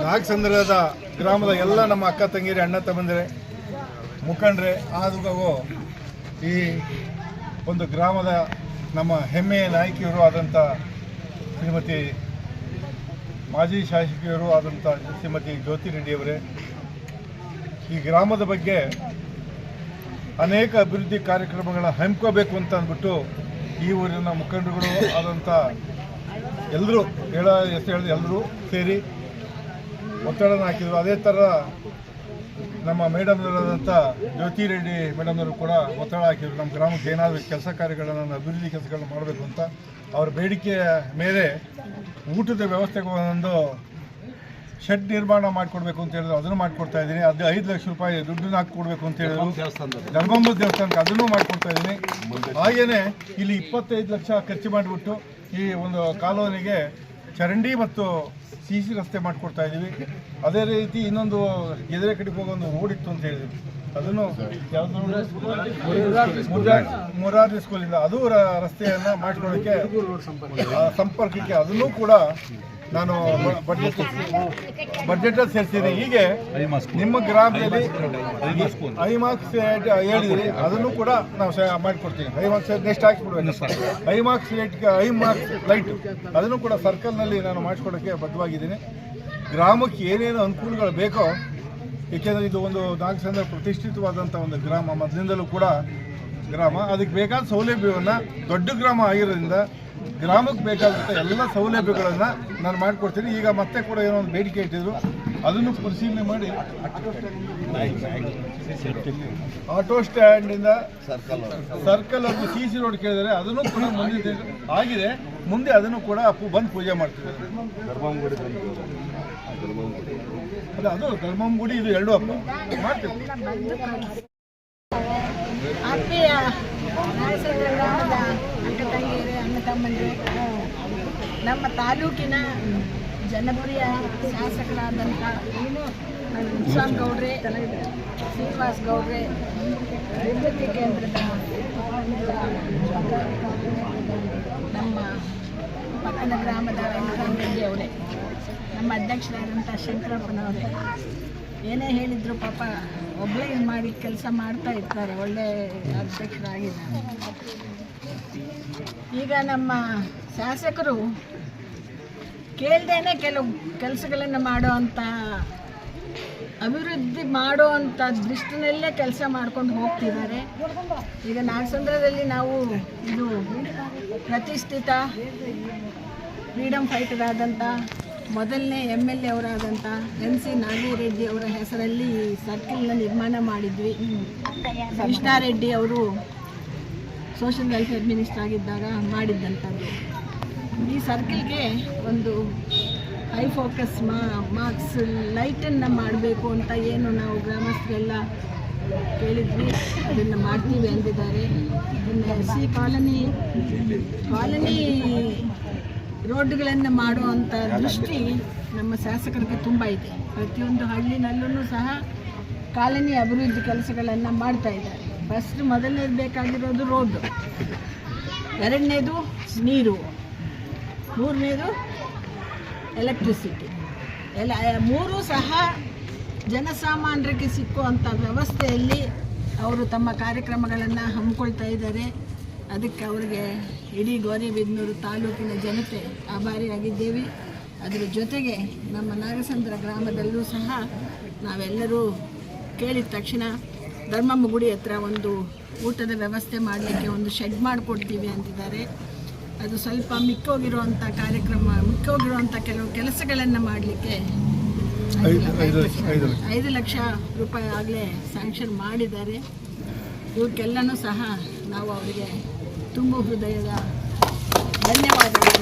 ನಾಗಸಂದ್ರದ ಗ್ರಾಮದ ಎಲ್ಲ ನಮ್ಮ ಅಕ್ಕ ತಂಗಿರಿ ಅಣ್ಣ ತಮ್ಮಂದಿರೆ, ಮುಖಂಡ್ರೆ ಆದುಗವು ಈ ಒಂದು ಗ್ರಾಮದ ನಮ್ಮ ಹೆಮ್ಮೆಯ ನಾಯಕಿಯರು ಆದಂಥ ಶ್ರೀಮತಿ ಮಾಜಿ ಶಾಸಕಿಯರು ಆದಂಥ ಶ್ರೀಮತಿ ಜ್ಯೋತಿ ರೆಡ್ಡಿಯವರೇ, ಈ ಗ್ರಾಮದ ಬಗ್ಗೆ ಅನೇಕ ಅಭಿವೃದ್ಧಿ ಕಾರ್ಯಕ್ರಮಗಳನ್ನ ಹಮ್ಮಿಕೋಬೇಕು ಅಂತ ಅಂದ್ಬಿಟ್ಟು ಈ ಊರಿನ ಮುಖಂಡರುಗಳು ಆದಂಥ ಎಲ್ಲರೂ ಹೇಳ ಎಷ್ಟು ಹೇಳಿದ್ರು ಎಲ್ಲರೂ ಸೇರಿ ಒತ್ತಡನ ಹಾಕಿದ್ರು. ಅದೇ ಥರ ನಮ್ಮ ಮೇಡಮ್ನವರಾದಂಥ ಜ್ಯೋತಿ ರೆಡ್ಡಿ ಮೇಡಮ್ನವರು ಕೂಡ ಒತ್ತಡ ಹಾಕಿದ್ರು. ನಮ್ಮ ಗ್ರಾಮಕ್ಕೆ ಏನಾದರೂ ಕೆಲಸ ಕಾರ್ಯಗಳನ್ನು ಅಭಿವೃದ್ಧಿ ಕೆಲಸಗಳನ್ನ ಮಾಡಬೇಕು ಅಂತ ಅವರ ಬೇಡಿಕೆಯ ಮೇಲೆ ಊಟದ ವ್ಯವಸ್ಥೆಗೆ ಒಂದು ಶೆಡ್ ನಿರ್ಮಾಣ ಮಾಡಿಕೊಡ್ಬೇಕು ಅಂತ ಹೇಳಿದ್ರು. ಅದನ್ನು ಮಾಡಿಕೊಡ್ತಾ ಇದ್ದೀನಿ. ಅದು ಐದು ಲಕ್ಷ ರೂಪಾಯಿ ದುಡ್ಡನ್ನು ಹಾಕಿ ಕೊಡಬೇಕು ಅಂತ ಹೇಳಿದ್ರು. ಧರ್ಮಂಬ ದೇವಸ್ಥಾನಕ್ಕೆ ಅದನ್ನು ಮಾಡಿಕೊಡ್ತಾ ಇದ್ದೀನಿ. ಹಾಗೇನೆ ಇಲ್ಲಿ ಇಪ್ಪತ್ತೈದು ಲಕ್ಷ ಖರ್ಚು ಮಾಡಿಬಿಟ್ಟು ಈ ಒಂದು ಕಾಲೋನಿಗೆ ಚರಂಡಿ ಮತ್ತು ಸಿ ಸಿ ರಸ್ತೆ ಮಾಡಿಕೊಡ್ತಾ ಇದ್ದೀವಿ. ಅದೇ ರೀತಿ ಇನ್ನೊಂದು ಎದುರೆ ಕಡೆಗೆ ಹೋಗೋ ಒಂದು ರೋಡ್ ಇತ್ತು ಅಂತ ಹೇಳಿದ್ವಿ ಅದನ್ನು ಮೊರಾರ್ಜಿ ಸ್ಕೂಲಿಂದ ಅದು ರಸ್ತೆಯನ್ನು ಮಾಡಿಕೊಡೋಕ್ಕೆ ಸಂಪರ್ಕಕ್ಕೆ ಅದನ್ನು ಕೂಡ ನಾನು ಬಜೆಟ್ ಬಜೆಟಲ್ಲಿ ಸೇರಿಸಿದೆ. ಹೀಗೆ ನಿಮ್ಮ ಗ್ರಾಮದಲ್ಲಿ ಐ ಮಾರ್ಕ್ಸ್ ಹೇಳಿದ್ರಿ. ಅದನ್ನು ಕೂಡ ನಾವು ಮಾಡಿಕೊಡ್ತೀವಿ ಐ ಮಾರ್ಕ್ಸ್ ನೆಕ್ಸ್ಟ್ ಹಾಕಿಬಿಡ್ಬೇಕು ಮಾರ್ಕ್ಸ್ ಲೈಟ್ ಮಾರ್ಕ್ಸ್ ಲೈಟ್. ಅದನ್ನು ಕೂಡ ಸರ್ಕಲ್ನಲ್ಲಿ ನಾನು ಮಾಡಿಸ್ಕೊಡೋಕ್ಕೆ ಬದ್ಧವಾಗಿದ್ದೀನಿ. ಗ್ರಾಮಕ್ಕೆ ಏನೇನು ಅನುಕೂಲಗಳು ಬೇಕೋ ಏಕೆಂದರೆ ಇದು ಒಂದು ನಾಲ್ಕು ಪ್ರತಿಷ್ಠಿತವಾದಂಥ ಒಂದು ಗ್ರಾಮ. ಮೊದಲಿಂದಲೂ ಕೂಡ ಗ್ರಾಮ. ಅದಕ್ಕೆ ಬೇಕಾದ ಸೌಲಭ್ಯವನ್ನು ದೊಡ್ಡ ಗ್ರಾಮ ಆಗಿರೋದ್ರಿಂದ ಗ್ರಾಮಕ್ಕೆ ಬೇಕಾದಂಥ ಎಲ್ಲ ಸೌಲಭ್ಯಗಳನ್ನು ನಾನು ಮಾಡಿಕೊಡ್ತೀನಿ. ಈಗ ಮತ್ತೆ ಕೂಡ ಏನೋ ಒಂದು ಬೇಡಿಕೆ ಇಟ್ಟಿದ್ರು. ಅದನ್ನು ಪರಿಶೀಲನೆ ಮಾಡಿ. ಆಟೋ ಸ್ಟ್ಯಾಂಡಿಂದ ಸರ್ಕಲ್ ಸರ್ಕಲ್ ಅದು ಸಿ ಸಿ ರೋಡ್ ಕೇಳಿದರೆ ಅದನ್ನು ಕೂಡ ಮುಂದೆ ಆಗಿದೆ. ಮುಂದೆ ಅದನ್ನು ಕೂಡ ಅಪ್ಪು ಬಂದು ಪೂಜೆ ಮಾಡ್ತಿದ್ದಾರೆ. ಅಲ್ಲ, ಅದು ಧರ್ಮಂಗುಡಿ, ಇದು ಎರಡು ಹಬ್ಬ ಮಾಡ್ತೀವಿ. ತಮ್ಮಂದಿರೇ ನಮ್ಮ ತಾಲೂಕಿನ ಜನಪ್ರಿಯ ಶಾಸಕರಾದಂಥ ವಿಶ್ವಾಸ್ ಗೌಡ್ರೆ, ಶ್ರೀನಿವಾಸ್ ಗೌಡ್ರೆ ವಿದ್ಯುತ್ ಕೇಂದ್ರದ ನಮ್ಮ ಪಕ್ಕದ ಗ್ರಾಮದ ವೆಂಕಟರಾಮ ರೆಡ್ಡಿ ಅವರೇ, ನಮ್ಮ ಅಧ್ಯಕ್ಷರಾದಂಥ ಶಂಕರಪ್ಪನವರೇ ಏನೇ ಹೇಳಿದ್ರು ಪಾಪ ಒಬ್ಬಳೇ ಮಾಡಿ ಕೆಲಸ ಮಾಡ್ತಾ ಇರ್ತಾರೆ, ಒಳ್ಳೆ ಅಧ್ಯಕ್ಷರಾಗಿದ್ದಾರೆ ಈಗ ನಮ್ಮ ಶಾಸಕರು ಕೇಳ್ದೇನೆ ಕೆಲವು ಕೆಲಸಗಳನ್ನು ಮಾಡೋ ಅಂತ, ಅಭಿವೃದ್ಧಿ ಮಾಡೋ ಅಂತ ದೃಷ್ಟಿನಲ್ಲೇ ಕೆಲಸ ಮಾಡ್ಕೊಂಡು ಹೋಗ್ತಿದ್ದಾರೆ. ಈಗ ನಾಗಸಂದ್ರದಲ್ಲಿ ನಾವು ಇದು ಪ್ರತಿಷ್ಠಿತ ಫ್ರೀಡಮ್ ಫೈಟರ್ ಆದಂಥ ಮೊದಲನೇ ಎಂ ಎಲ್ ಎ ಅವರಾದಂಥ ಎನ್ ಸಿ ನಾಗಿರೆಡ್ಡಿ ಅವರ ಹೆಸರಲ್ಲಿ ಸರ್ಕಲ್ನ ನಿರ್ಮಾಣ ಮಾಡಿದ್ವಿ. ಕೃಷ್ಣಾರೆಡ್ಡಿ ಅವರು ಸೋಷಿಯಲ್ ವೆಲ್ಫೇರ್ ಮಿನಿಸ್ಟರ್ ಆಗಿದ್ದಾಗ ಮಾಡಿದ್ದಂಥದ್ದು. ಈ ಸರ್ಕಲ್ಗೆ ಒಂದು ಹೈ ಫೋಕಸ್ ಮಾ ಮಾರ್ಕ್ಸ್ ಲೈಟನ್ನು ಮಾಡಬೇಕು ಅಂತ ಏನು ನಾವು ಗ್ರಾಮಸ್ಥರೆಲ್ಲ ಕೇಳಿದ್ವಿ. ಅದನ್ನು ಮಾಡ್ತೀವಿ ಅಂದಿದ್ದಾರೆ. ಸಿ ಕಾಲನಿ ಕಾಲನಿ ರೋಡ್ಗಳನ್ನು ಮಾಡುವಂಥ ದೃಷ್ಟಿ ನಮ್ಮ ಶಾಸಕರಿಗೆ ತುಂಬ ಇದೆ. ಪ್ರತಿಯೊಂದು ಹಳ್ಳಿನಲ್ಲೂ ಸಹ ಕಾಲನಿ ಅಭಿವೃದ್ಧಿ ಕೆಲಸಗಳನ್ನು ಮಾಡ್ತಾ ಇದ್ದಾರೆ. ಫಸ್ಟ್ ಮೊದಲನೇದು ಬೇಕಾಗಿರೋದು ರೋಡು ಎರಡನೇದು ನೀರು. ಮೂರನೇದು ಎಲೆಕ್ಟ್ರಿಸಿಟಿ ಎಲ್ಲ, ಮೂರು ಸಹ ಜನಸಾಮಾನ್ಯರಿಗೆ ಸಿಕ್ಕುವಂಥ ವ್ಯವಸ್ಥೆಯಲ್ಲಿ ಅವರು ತಮ್ಮ ಕಾರ್ಯಕ್ರಮಗಳನ್ನು ಹಮ್ಮಿಕೊಳ್ತಾ ಇದ್ದಾರೆ. ಅದಕ್ಕೆ ಅವರಿಗೆ ಇಡೀ ಗೌರಿಬಿದನೂರು ತಾಲೂಕಿನ ಜನತೆ ಆಭಾರಿಯಾಗಿದ್ದೇವೆ. ಅದರ ಜೊತೆಗೆ ನಮ್ಮ ನಾಗಸಂದ್ರ ಗ್ರಾಮದಲ್ಲೂ ಸಹ ನಾವೆಲ್ಲರೂ ಕೇಳಿದ ತಕ್ಷಣ ಧರ್ಮಮ್ಮ ಗುಡಿ ಹತ್ರ ಒಂದು ಊಟದ ವ್ಯವಸ್ಥೆ ಮಾಡಲಿಕ್ಕೆ ಒಂದು ಶೆಡ್ ಮಾಡಿಕೊಡ್ತೀವಿ ಅಂತಿದ್ದಾರೆ. ಅದು ಸ್ವಲ್ಪ ಮಿಕ್ಕೋಗಿರುವಂಥ ಕಾರ್ಯಕ್ರಮ ಮಿಕ್ಕೋಗಿರುವಂಥ ಕೆಲವು ಕೆಲಸಗಳನ್ನು ಮಾಡಲಿಕ್ಕೆ ಐದು ಲಕ್ಷ ರೂಪಾಯಿ ಆಗಲೇ ಸ್ಯಾಂಕ್ಷನ್ ಮಾಡಿದ್ದಾರೆ. ಇವಕ್ಕೆಲ್ಲನೂ ಸಹ ನಾವು ಅವರಿಗೆ ತುಂಬ ಹೃದಯದ ಧನ್ಯವಾದಗಳು.